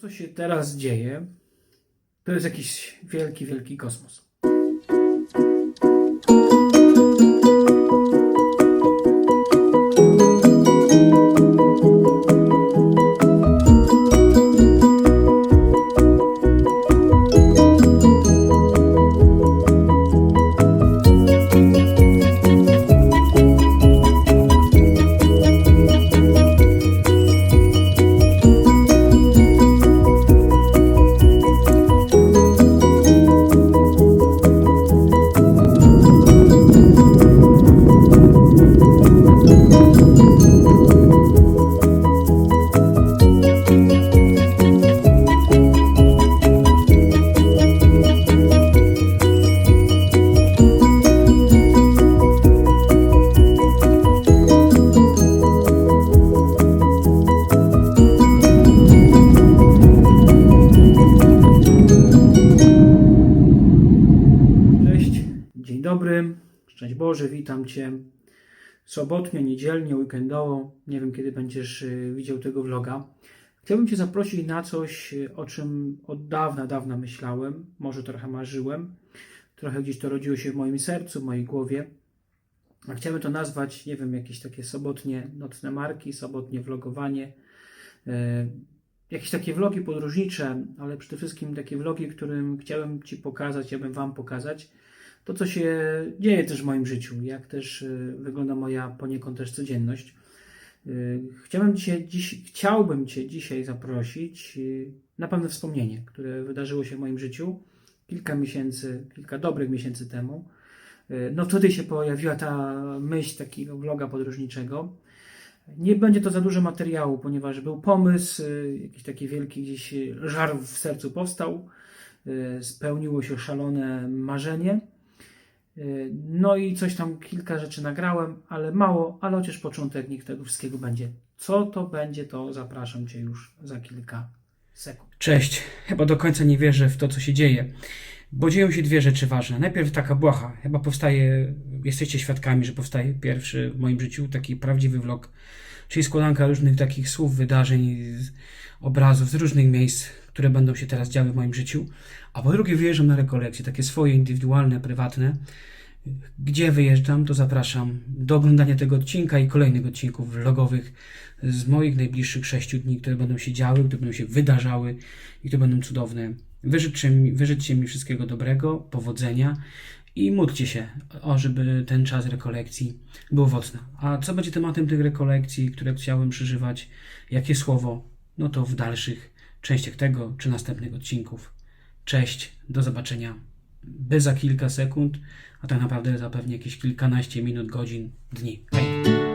Co się teraz dzieje, to jest jakiś wielki, wielki kosmos. Sobotnio, niedzielnie, weekendowo, nie wiem kiedy będziesz y, widział tego vloga. Chciałbym Cię zaprosić na coś, y, o czym od dawna, dawna myślałem, może trochę marzyłem. Trochę gdzieś to rodziło się w moim sercu, w mojej głowie. A chciałbym to nazwać, nie wiem, jakieś takie sobotnie nocne marki, sobotnie vlogowanie. y, jakieś takie vlogi podróżnicze, ale przede wszystkim takie vlogi, którym chciałem Ci pokazać, ja bym Wam pokazać to, co się dzieje też w moim życiu, jak też y, wygląda moja poniekąd też codzienność. Y, Chciałem cię dziś, chciałbym Cię dzisiaj zaprosić y, na pewne wspomnienie, które wydarzyło się w moim życiu kilka miesięcy, kilka dobrych miesięcy temu. No wtedy się pojawiła ta myśl takiego vloga podróżniczego. Nie będzie to za dużo materiału, ponieważ był pomysł, jakiś taki wielki gdzieś żar w sercu powstał, spełniło się szalone marzenie. Y, No i coś tam, kilka rzeczy nagrałem, ale mało, ale chociaż początek niech tego wszystkiego będzie. Co to będzie, to zapraszam Cię już za kilka sekund. Cześć, chyba do końca nie wierzę w to, co się dzieje, bo dzieją się dwie rzeczy ważne. Najpierw taka błaha, chyba powstaje, jesteście świadkami, że powstaje pierwszy w moim życiu taki prawdziwy vlog, czyli składanka różnych takich słów, wydarzeń, obrazów z różnych miejsc, które będą się teraz działy w moim życiu. A po drugie wyjeżdżam na rekolekcje, takie swoje, indywidualne, prywatne. Gdzie wyjeżdżam, to zapraszam do oglądania tego odcinka i kolejnych odcinków vlogowych z moich najbliższych sześciu dni, które będą się działy, które będą się wydarzały i które będą cudowne. Wyżyczcie mi, wyżyczcie mi wszystkiego dobrego, powodzenia i módlcie się, o żeby ten czas rekolekcji był owocny. A co będzie tematem tych rekolekcji, które chciałem przeżywać, jakie słowo, no to w dalszych częściach tego czy następnych odcinków. Cześć, do zobaczenia. By za kilka sekund, a tak naprawdę za pewnie jakieś kilkanaście minut, godzin, dni. Hej!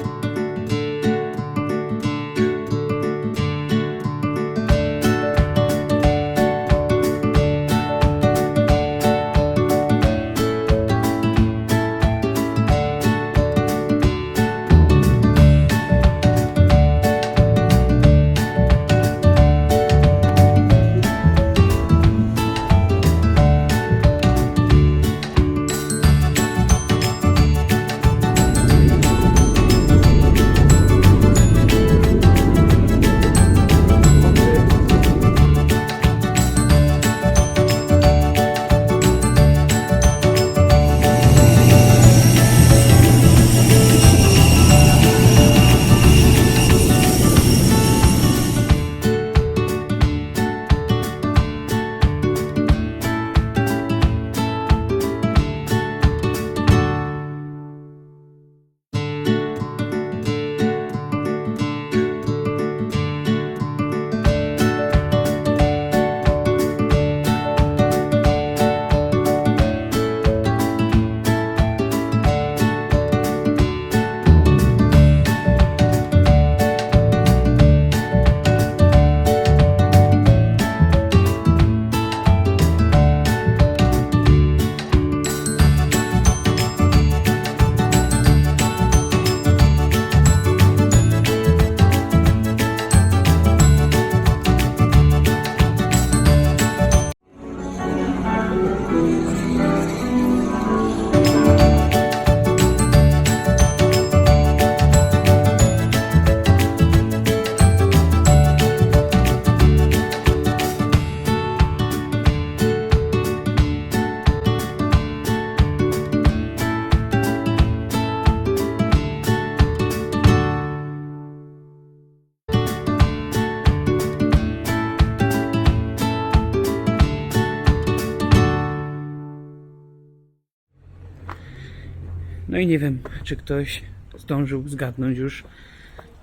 I nie wiem, czy ktoś zdążył zgadnąć już,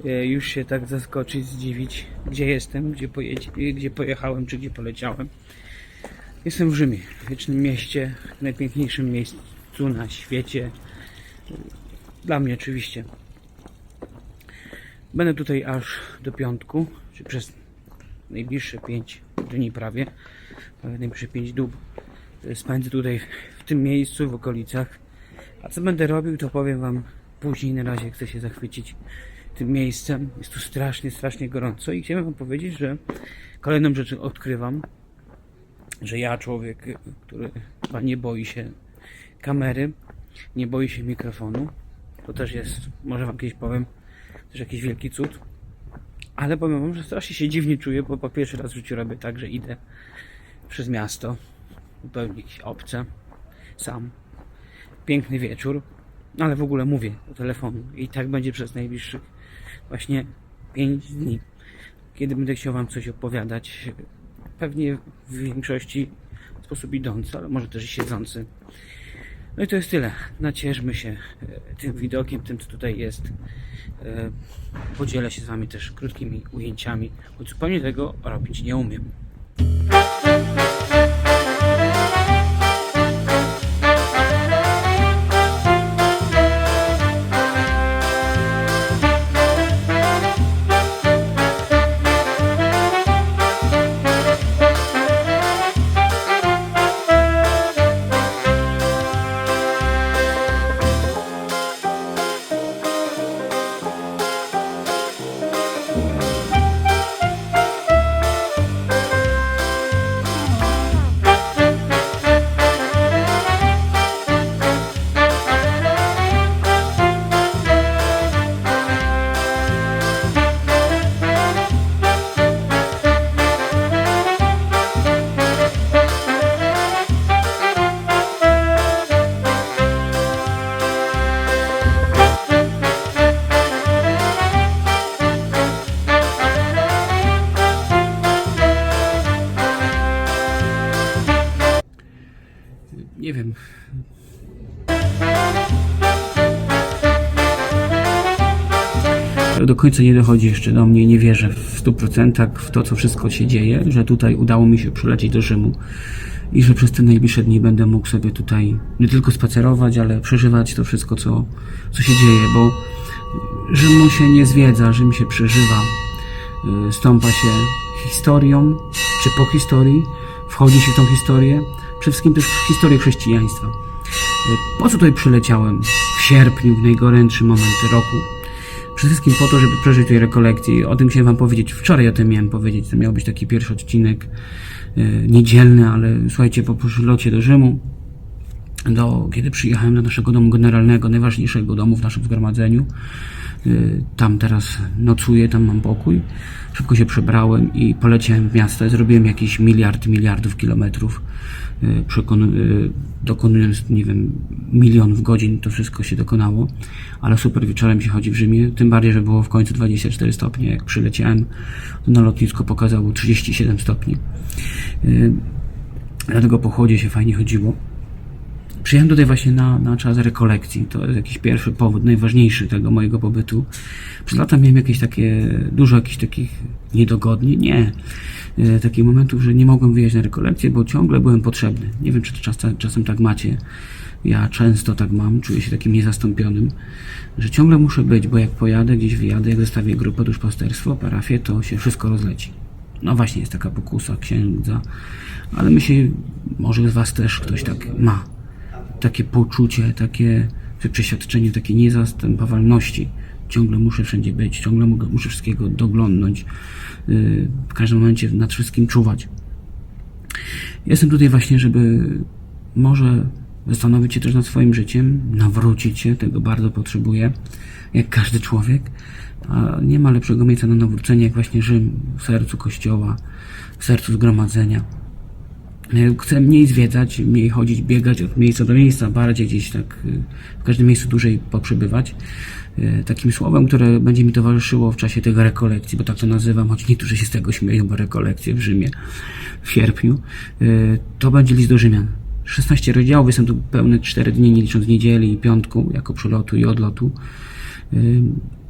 e, już się tak zaskoczyć, zdziwić, gdzie jestem, gdzie, pojedzie, gdzie pojechałem, czy gdzie poleciałem. Jestem w Rzymie, wiecznym mieście, najpiękniejszym miejscu na świecie. Dla mnie oczywiście. Będę tutaj aż do piątku, czy przez najbliższe 5 dni prawie, prawie najbliższe 5 dób. Spędzę tutaj w tym miejscu, w okolicach. A co będę robił, to powiem Wam później. Na razie chcę się zachwycić tym miejscem. Jest tu strasznie, strasznie gorąco i chciałem Wam powiedzieć, że kolejną rzecz odkrywam, że ja, człowiek, który chyba nie boi się kamery, nie boi się mikrofonu, to też jest, może Wam kiedyś powiem, też jakiś wielki cud. Ale powiem Wam, że strasznie się dziwnie czuję, bo po pierwszy raz w życiu robię tak, że idę przez miasto, zupełnie obce, sam. Piękny wieczór, ale w ogóle mówię do telefonu i tak będzie przez najbliższych właśnie 5 dni. Kiedy będę chciał Wam coś opowiadać, pewnie w większości w sposób idący, ale może też i siedzący. No i to jest tyle. Nacieszmy się e, tym widokiem, tym co tutaj jest. E, Podzielę się z Wami też krótkimi ujęciami, choć zupełnie tego robić nie umiem. Końca nie dochodzi jeszcze do mnie, nie wierzę w 100% w to, co wszystko się dzieje, że tutaj udało mi się przylecieć do Rzymu i że przez te najbliższe dni będę mógł sobie tutaj nie tylko spacerować, ale przeżywać to wszystko, co, co się dzieje, bo Rzymu się nie zwiedza, Rzym się przeżywa, y, stąpa się historią, czy po historii, wchodzi się w tą historię, przede wszystkim też w historię chrześcijaństwa. Y, Po co tutaj przyleciałem w sierpniu, w najgorętszy moment roku? Przede wszystkim po to, żeby przeżyć tej rekolekcji. O tym chciałem wam powiedzieć. Wczoraj o tym miałem powiedzieć. To miał być taki pierwszy odcinek y, niedzielny, ale słuchajcie, po przylocie do Rzymu, do, kiedy przyjechałem do naszego domu generalnego, najważniejszego domu w naszym zgromadzeniu. Y, Tam teraz nocuję, tam mam pokój. Szybko się przebrałem i poleciałem w miasto. Zrobiłem jakiś miliard, miliardów kilometrów. y, y, dokonując, nie wiem, milionów godzin, to wszystko się dokonało. Ale super wieczorem się chodzi w Rzymie. Tym bardziej, że było w końcu 24 stopnie. Jak przyleciałem, to na lotnisko pokazało 37 stopni. Dlatego po chłodzie się fajnie chodziło. Przyjechałem tutaj właśnie na, na czas rekolekcji. To jest jakiś pierwszy powód, najważniejszy tego mojego pobytu. Przez lata miałem jakieś takie, dużo jakichś takich niedogodni. Nie. E, takich momentów, że nie mogłem wyjechać na rekolekcję, bo ciągle byłem potrzebny. Nie wiem, czy to czas, czasem tak macie. Ja często tak mam, czuję się takim niezastąpionym, że ciągle muszę być, bo jak pojadę, gdzieś wyjadę, jak zostawię grupę duszpasterstwo, parafię, to się wszystko rozleci. No właśnie, jest taka pokusa księdza, ale myślę, może z Was też ktoś tak ma takie poczucie, takie przeświadczenie, takie niezastępowalności. Ciągle muszę wszędzie być, ciągle mogę- muszę wszystkiego doglądnąć, yy, w każdym momencie nad wszystkim czuwać. Jestem tutaj właśnie, żeby może zastanowić się też nad swoim życiem, nawrócić się, tego bardzo potrzebuję, jak każdy człowiek. A nie ma lepszego miejsca na nawrócenie, jak właśnie Rzym, w sercu Kościoła, w sercu zgromadzenia. E, Chcę mniej zwiedzać, mniej chodzić, biegać od miejsca do miejsca, bardziej gdzieś tak y, w każdym miejscu dłużej poprzebywać. E, Takim słowem, które będzie mi towarzyszyło w czasie tego rekolekcji, bo tak to nazywam, choć niektórzy się z tego śmieją, bo rekolekcje w Rzymie w sierpniu, e, to będzie list do Rzymian. 16 rozdziałów, jestem tu pełne 4 dni, nie licząc niedzieli i piątku, jako przylotu i odlotu.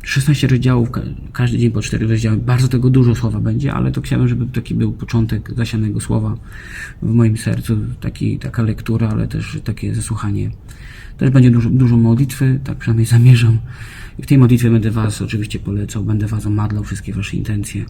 Ym, 16 rozdziałów, ka- każdy dzień po 4 rozdziały. Bardzo tego dużo słowa będzie, ale to chciałem, żeby taki był początek zasianego słowa w moim sercu, taki, taka lektura, ale też takie zasłuchanie. Też będzie dużo, dużo modlitwy, tak przynajmniej zamierzam. I w tej modlitwie będę Was oczywiście polecał, będę Was omadlał wszystkie Wasze intencje,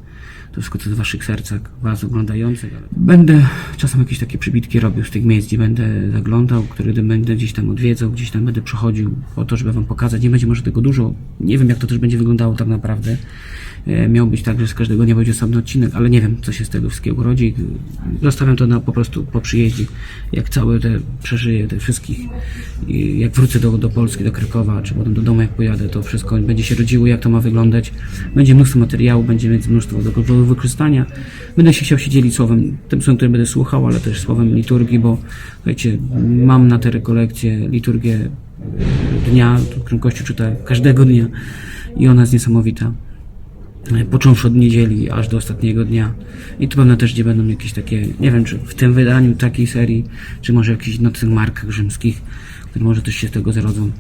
to wszystko, co w Waszych sercach, Was oglądających. Ale będę czasem jakieś takie przybitki robił z tych miejsc, gdzie będę zaglądał, które będę gdzieś tam odwiedzał, gdzieś tam będę przechodził po to, żeby Wam pokazać. Nie będzie może tego dużo, nie wiem jak to też będzie wyglądało tak naprawdę. E, Miał być tak, że z każdego dnia będzie osobny odcinek, ale nie wiem, co się z tego wszystkiego urodzi. Zostawiam to na po prostu po przyjeździe, jak całe te przeżyję, te wszystkich, i jak wrócę do, do Polski, do Krakowa, czy potem do domu, jak pojadę, to wszystko będzie się rodziło, jak to ma wyglądać. Będzie mnóstwo materiału, będzie mieć mnóstwo do wykorzystania. Będę się chciał się dzielić słowem, tym słowem, które będę słuchał, ale też słowem liturgii, bo słuchajcie, mam na te rekolekcje liturgię e, dnia, którą Kościół czyta każdego dnia i ona jest niesamowita począwszy od niedzieli aż do ostatniego dnia. I tu pewno też gdzie będą jakieś takie, nie wiem czy w tym wydaniu takiej serii, czy może jakichś nocnych markach rzymskich, które może też się z tego zrodzą.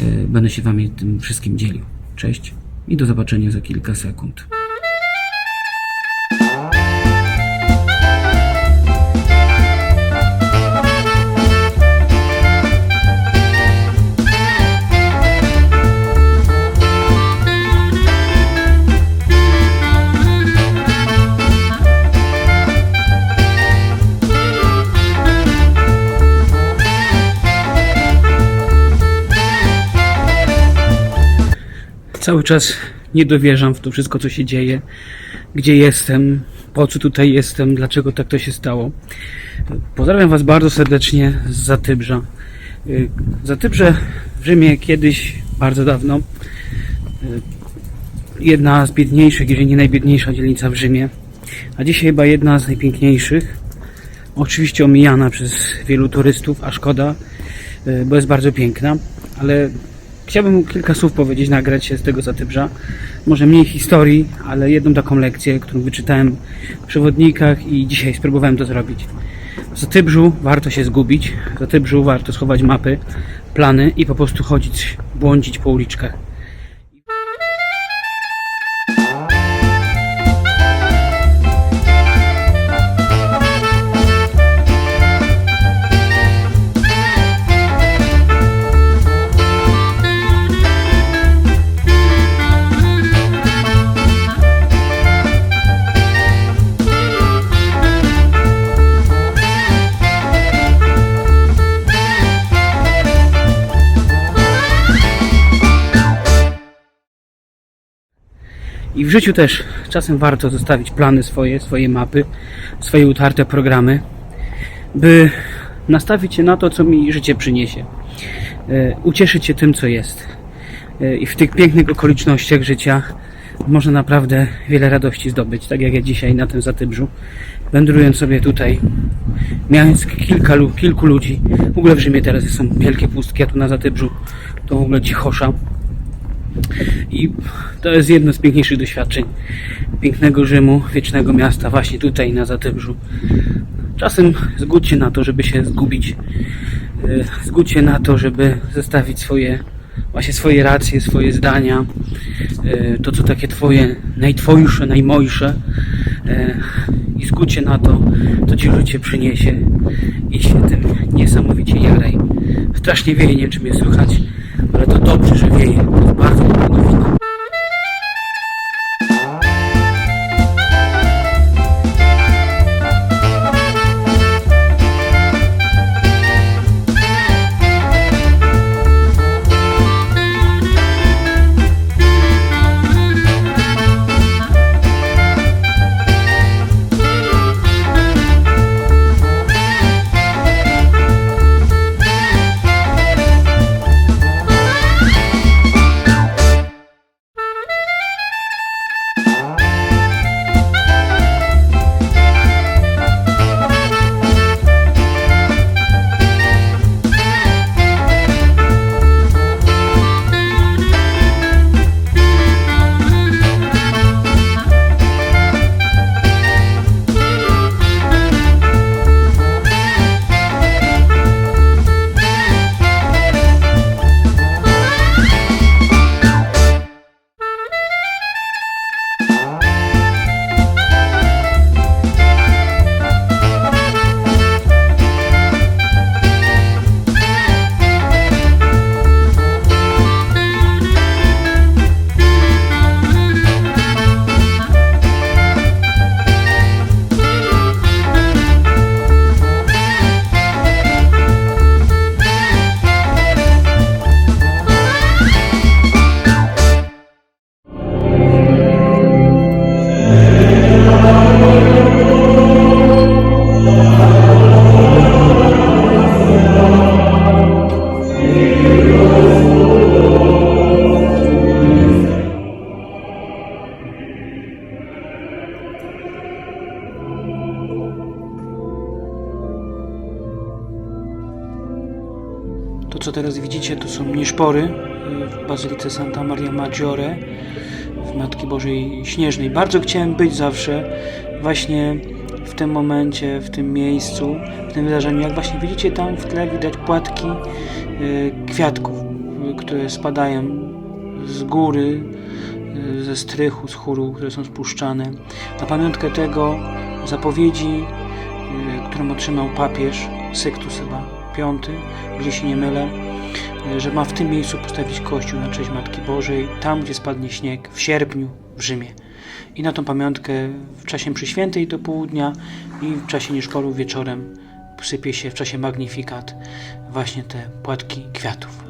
E, Będę się wami tym wszystkim dzielił. Cześć i do zobaczenia za kilka sekund. Cały czas nie dowierzam w to wszystko, co się dzieje, gdzie jestem, po co tutaj jestem, dlaczego tak to się stało. Pozdrawiam Was bardzo serdecznie z Zatybrza. Y, Zatybrze w Rzymie kiedyś, bardzo dawno, y, jedna z biedniejszych, jeżeli nie najbiedniejsza dzielnica w Rzymie, a dzisiaj chyba jedna z najpiękniejszych. Oczywiście omijana przez wielu turystów, a szkoda, y, bo jest bardzo piękna, ale chciałbym kilka słów powiedzieć, nagrać się z tego Zatybrza. Może mniej historii, ale jedną taką lekcję, którą wyczytałem w przewodnikach i dzisiaj spróbowałem to zrobić. W Zatybrzu warto się zgubić, w Zatybrzu warto schować mapy, plany i po prostu chodzić, błądzić po uliczkach. Życiu też czasem warto zostawić plany swoje, swoje mapy, swoje utarte programy, by nastawić się na to, co mi życie przyniesie. E, Ucieszyć się tym, co jest. E, I w tych pięknych okolicznościach życia można naprawdę wiele radości zdobyć, tak jak ja dzisiaj na tym Zatybrzu. Wędrując sobie tutaj, mając kilka, kilku ludzi, w ogóle w Rzymie teraz są wielkie pustki, a tu na Zatybrzu to w ogóle cichosza. I to jest jedno z piękniejszych doświadczeń pięknego Rzymu, wiecznego miasta, właśnie tutaj na Zatybrzu. Czasem zgódź na to, żeby się zgubić. E, Zgódź na to, żeby zostawić swoje, właśnie swoje racje, swoje zdania, e, to co takie twoje, najtwojsze, najmojsze e, i zgódź na to, co ci życie przyniesie i się tym niesamowicie jaraj. Strasznie wieje, nie wiem czy mnie słychać, ale to dobrze, że wieje. To jest bardzo dobra nowina. Nieszpory y, w Bazylice Santa Maria Maggiore w Matki Bożej Śnieżnej. Bardzo chciałem być zawsze właśnie w tym momencie, w tym miejscu, w tym wydarzeniu. Jak właśnie widzicie, tam w tle widać płatki y, kwiatków, y, które spadają z góry, ze strychu, z chóru, które są spuszczane. Na pamiątkę tego zapowiedzi, którą otrzymał papież Syktus chyba V, gdzie się nie mylę, że ma w tym miejscu postawić kościół na cześć Matki Bożej, tam gdzie spadnie śnieg, w sierpniu w Rzymie. I na tą pamiątkę w czasie mszy świętej do południa i w czasie nieszporu wieczorem sypie się w czasie magnifikat właśnie te płatki kwiatów.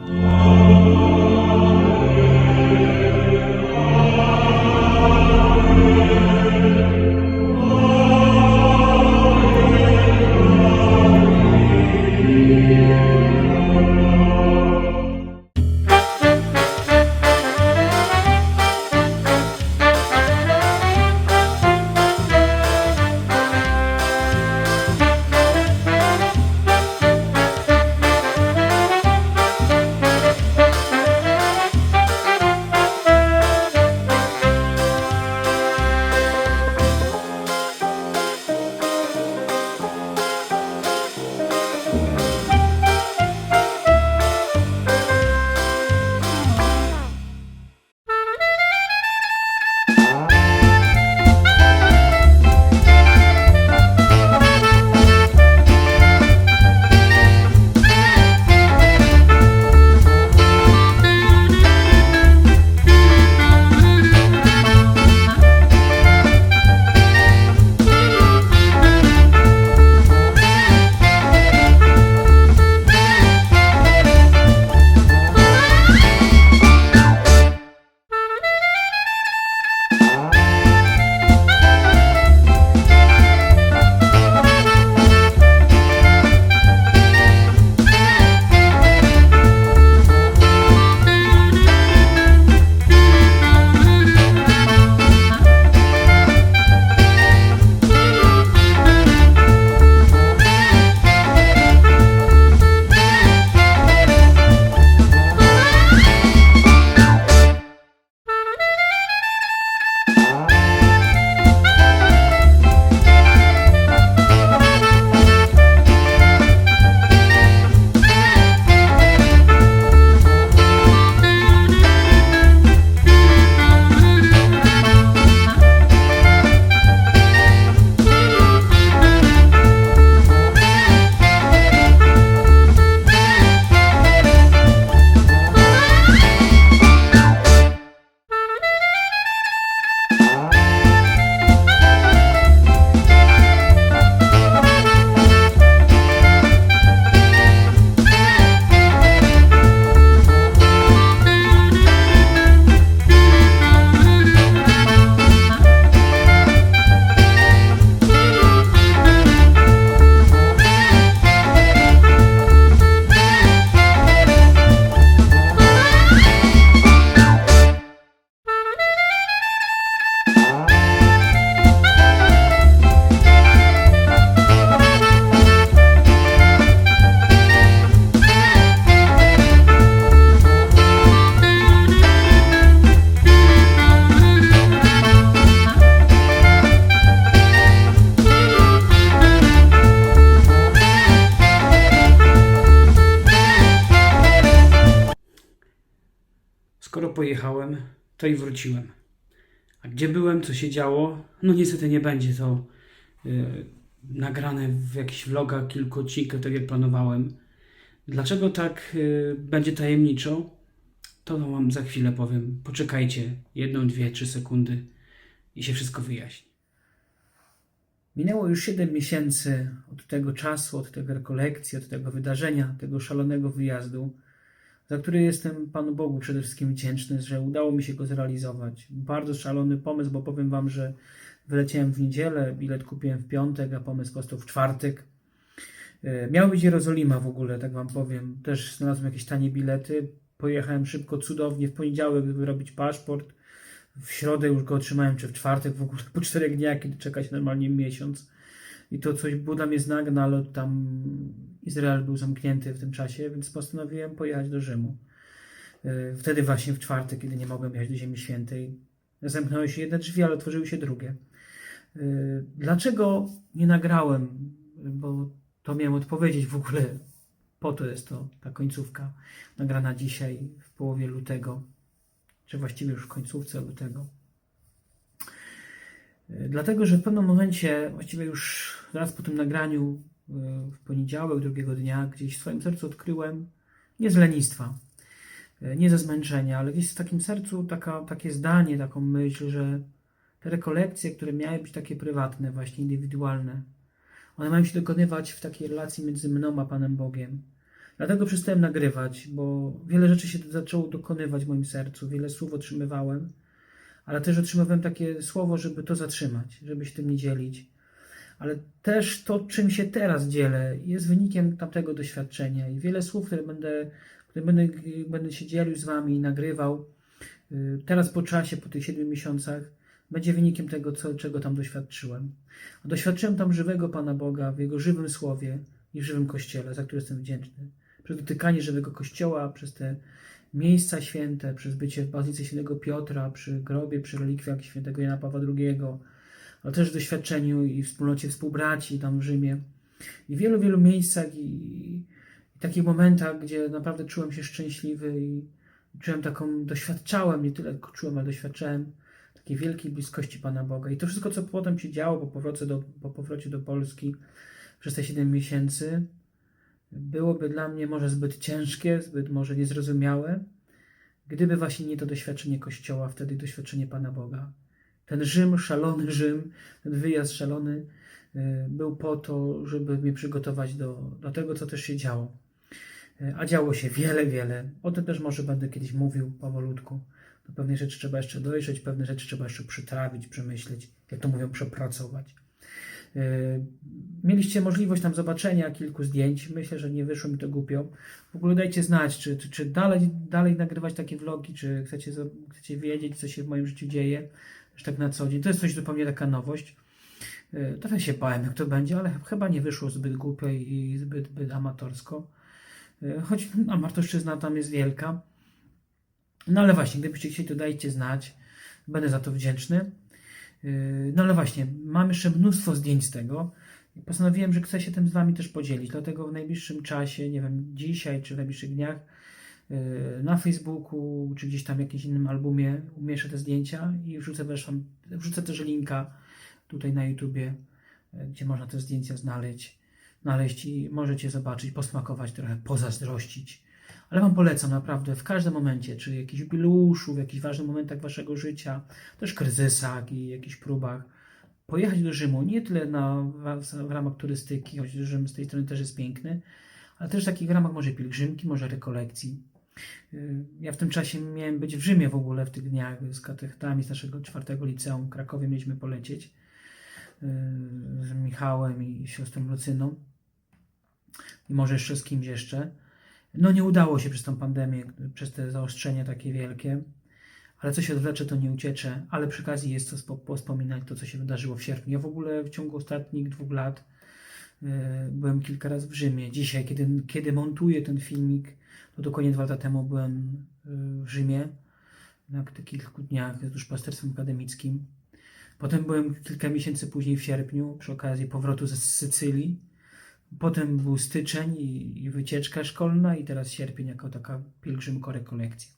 To i wróciłem. A gdzie byłem, co się działo? No niestety nie będzie to y, nagrane w jakichś vlogach, kilku odcinkach, tak jak planowałem. Dlaczego tak y, będzie tajemniczo? To wam za chwilę powiem. Poczekajcie jedną, dwie, trzy sekundy i się wszystko wyjaśni. Minęło już 7 miesięcy od tego czasu, od tego rekolekcji, od tego wydarzenia, tego szalonego wyjazdu, za który jestem Panu Bogu przede wszystkim wdzięczny, że udało mi się go zrealizować. Bardzo szalony pomysł, bo powiem Wam, że wyleciałem w niedzielę, bilet kupiłem w piątek, a pomysł powstał w czwartek. E, Miał być Jerozolima w ogóle, tak Wam powiem. Też znalazłem jakieś tanie bilety. Pojechałem szybko, cudownie. W poniedziałek, żeby robić paszport. W środę już go otrzymałem, czy w czwartek w ogóle, po czterech dniach, kiedy czeka się normalnie miesiąc. I to coś było dla mnie znak, no ale tam Izrael był zamknięty w tym czasie, więc postanowiłem pojechać do Rzymu. Y, Wtedy właśnie w czwartek, kiedy nie mogłem jechać do Ziemi Świętej, zamknęły się jedne drzwi, ale otworzyły się drugie. Y, Dlaczego nie nagrałem? Bo to miałem odpowiedzieć w ogóle. Po to jest to ta końcówka nagrana dzisiaj w połowie lutego, czy właściwie już w końcówce lutego. Dlatego, że w pewnym momencie, właściwie już zaraz po tym nagraniu, y, w poniedziałek, drugiego dnia, gdzieś w swoim sercu odkryłem, nie z lenistwa, y, nie ze zmęczenia, ale gdzieś w takim sercu taka, takie zdanie, taką myśl, że te rekolekcje, które miały być takie prywatne, właśnie indywidualne, one mają się dokonywać w takiej relacji między mną a Panem Bogiem. Dlatego przestałem nagrywać, bo wiele rzeczy się zaczęło dokonywać w moim sercu, wiele słów otrzymywałem, ale też otrzymywałem takie słowo, żeby to zatrzymać, żeby się tym nie dzielić. Ale też to, czym się teraz dzielę, jest wynikiem tamtego doświadczenia i wiele słów, które będę, które będę, będę się dzielił z Wami i nagrywał, y, teraz po czasie, po tych siedmiu miesiącach, będzie wynikiem tego, co, czego tam doświadczyłem. Doświadczyłem tam żywego Pana Boga w Jego żywym słowie i w żywym Kościele, za które jestem wdzięczny. Przez dotykanie żywego Kościoła, przez te miejsca święte, przez bycie w Bazylice Świętego Piotra, przy grobie, przy relikwiach Świętego Jana Pawła II, ale też w doświadczeniu i wspólnocie współbraci tam w Rzymie. I w wielu, wielu miejscach i, i takich momentach, gdzie naprawdę czułem się szczęśliwy i czułem taką, doświadczałem, nie tyle czułem, ale doświadczałem takiej wielkiej bliskości Pana Boga. I to wszystko, co potem się działo po powrocie do, po powrocie do Polski przez te 7 miesięcy, byłoby dla mnie może zbyt ciężkie, zbyt może niezrozumiałe, gdyby właśnie nie to doświadczenie Kościoła, wtedy doświadczenie Pana Boga. Ten Rzym, szalony Rzym, ten wyjazd szalony y, był po to, żeby mnie przygotować do, do tego, co też się działo. Y, A działo się wiele, wiele. O tym też może będę kiedyś mówił powolutku. Do rzeczy trzeba jeszcze dojrzeć, pewne rzeczy trzeba jeszcze przytrawić, przemyśleć, jak to mówią, przepracować. Yy, Mieliście możliwość tam zobaczenia kilku zdjęć. Myślę, że nie wyszło mi to głupio. W ogóle dajcie znać, czy, czy, czy dalej, dalej nagrywać takie vlogi, czy chcecie, chcecie wiedzieć, co się w moim życiu dzieje, już tak na co dzień. To jest coś zupełnie taka nowość. Yy, Trochę się bałem, jak to będzie, ale chyba nie wyszło zbyt głupio i zbyt, zbyt amatorsko. Yy, Choć amatorszczyzna tam jest wielka. No ale właśnie, gdybyście chcieli, to dajcie znać. Będę za to wdzięczny. No ale właśnie, mam jeszcze mnóstwo zdjęć z tego. Postanowiłem, że chcę się tym z Wami też podzielić. Dlatego w najbliższym czasie, nie wiem, dzisiaj czy w najbliższych dniach, yy, na Facebooku czy gdzieś tam w jakimś innym albumie umieszczę te zdjęcia i wrzucę też, wam- wrzucę też linka tutaj na YouTubie, yy, gdzie można te zdjęcia znaleźć, znaleźć i możecie zobaczyć, posmakować trochę, pozazdrościć. Ale Wam polecam naprawdę w każdym momencie, czy jakiś jubileuszu, w jakichś ważnych momentach Waszego życia, też kryzysach i jakichś próbach, pojechać do Rzymu, nie tyle na, w, w ramach turystyki, choć Rzym z tej strony też jest piękny, ale też takich w ramach może pielgrzymki, może rekolekcji. Ja w tym czasie miałem być w Rzymie w ogóle w tych dniach z katechetami z naszego czwartego liceum w Krakowie mieliśmy polecieć yy, z Michałem i siostrą Lucyną i może jeszcze z kimś jeszcze. No nie udało się przez tą pandemię, przez te zaostrzenia takie wielkie, ale co się odwlecze, to nie uciecze, ale przy okazji jest co spo- pospominać to, co się wydarzyło w sierpniu. Ja w ogóle w ciągu ostatnich dwóch lat e, byłem kilka razy w Rzymie. Dzisiaj, kiedy, kiedy montuję ten filmik, to dokładnie dwa lata temu byłem e, w Rzymie na kilku dniach z duszpasterstwem akademickim. Potem byłem kilka miesięcy później w sierpniu przy okazji powrotu ze Sycylii. Potem był styczeń i, i wycieczka szkolna i teraz sierpień jako taka pielgrzymko rekolekcja.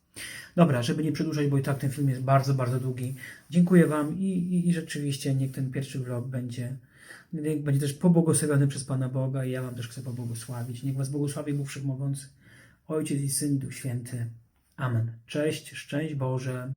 Dobra, żeby nie przedłużać, bo i tak ten film jest bardzo, bardzo długi. Dziękuję Wam i, i, i rzeczywiście niech ten pierwszy vlog będzie, niech będzie też pobłogosławiony przez Pana Boga i ja Wam też chcę pobłogosławić. Niech Was błogosławi Bóg Wszechmogący, Ojciec i Syn Duch Święty. Amen. Cześć, szczęść Boże.